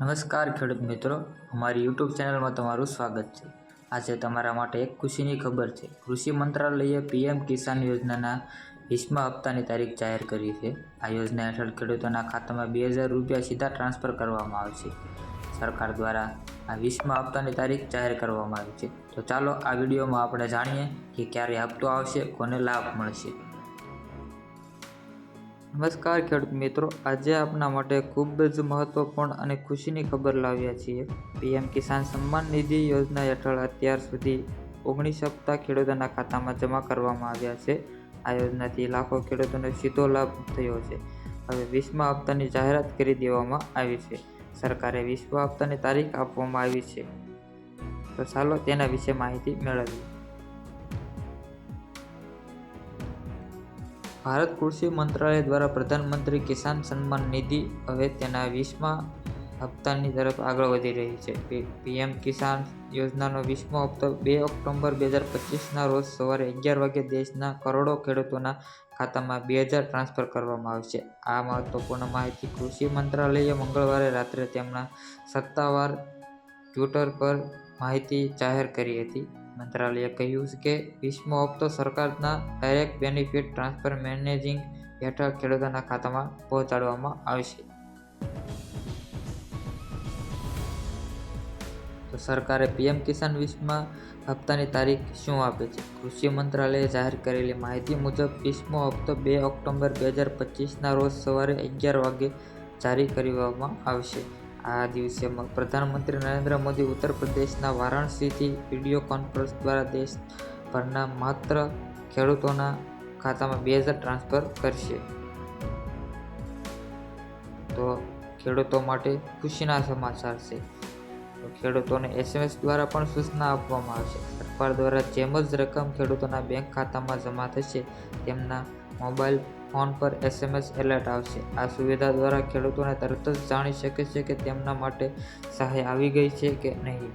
નમસ્કાર ખેડૂત મિત્રો, અમારી યુટ્યુબ ચેનલમાં તમારું સ્વાગત છે. આજે તમારા માટે એક ખુશીની ખબર છે. કૃષિ મંત્રાલયે પીએમ કિસાન યોજનાના વીસમા હપ્તાની તારીખ જાહેર કરી છે. આ યોજના હેઠળ ખેડૂતોના ખાતામાં બે હજાર રૂપિયા સીધા ટ્રાન્સફર કરવામાં આવશે સરકાર દ્વારા આ વીસમા હપ્તાની તારીખ જાહેર કરવામાં આવી છે. તો ચાલો આ વિડીયોમાં આપણે જાણીએ કે ક્યારે હપ્તો આવશે, કોને લાભ મળશે. નમસ્કાર ખેડૂત મિત્રો, આજે આપના માટે ખૂબ જ મહત્વપૂર્ણ અને ખુશીની ખબર લાવ્યા છીએ. પીએમ કિસાન સન્માન નિધિ યોજના હેઠળ અત્યાર સુધી ઓગણીસ હપ્તા ખેડૂતોના ખાતામાં જમા કરવામાં આવ્યા છે. આ યોજનાથી લાખો ખેડૂતોને સીધો લાભ થયો છે. હવે વીસમા હપ્તાની જાહેરાત કરી દેવામાં આવી છે. સરકારે વીસમા હપ્તાની તારીખ આપવામાં આવી છે. તો ચાલો તેના વિશે માહિતી મેળવીએ. ભારત કૃષિ મંત્રાલય દ્વારા પ્રધાનમંત્રી કિસાન સન્માન નિધિ હવે તેના વીસમા હપ્તાની તરફ આગળ વધી રહી છે. પીએમ કિસાન યોજનાનો વીસમો હપ્તો બે ઓક્ટોબર બે હજાર પચીસના રોજ સવારે અગિયાર વાગે દેશના કરોડો ખેડૂતોના ખાતામાં બે હજાર ટ્રાન્સફર કરવામાં આવશે. આ મહત્વપૂર્ણ માહિતી કૃષિ મંત્રાલયે મંગળવારે રાત્રે તેમના સત્તાવાર ટ્વિટર પર માહિતી જાહેર કરી હતી. મંત્રાલયે કહ્યું છે કે વીસમો હપ્તો સરકારના ડાયરેક્ટ બેનિફિટ ટ્રાન્સફર મેનેજિંગ હેઠળ ખેડૂતોના ખાતામાં પહોંચાડવામાં આવશે. તો સરકારે પીએમ કિસાન વીસમાં હપ્તાની તારીખ શું આપે છે? કૃષિ મંત્રાલયે જાહેર કરેલી માહિતી મુજબ વીસમો હપ્તો બે ઓક્ટોબર બે હજાર પચીસના રોજ સવારે અગિયાર વાગે જારી કરવામાં આવશે. આ દિવસે પ્રધાનમંત્રી નરેન્દ્ર મોદી ઉત્તર પ્રદેશના વારાણસીથી વીડિયો કોન્ફરન્સ દ્વારા દેશભરના માત્ર ખેડૂતોના ખાતામાં બે હજાર ટ્રાન્સફર કરશે. તો ખેડૂતો માટે ખુશીના સમાચાર છે. ખેડૂતોને એસએમએસ દ્વારા પણ સૂચના આપવામાં આવશે. સરકાર દ્વારા જેમ જ રકમ ખેડૂતોના બેંક ખાતામાં જમા થશે, તેમના મોબાઈલ ફોન પર એસએમએસ એલર્ટ આવશે. આ સુવિધા દ્વારા ખેડૂતોને તરત જ જાણી શકે છે કે તેમના માટે સહાય આવી ગઈ છે કે નહીં.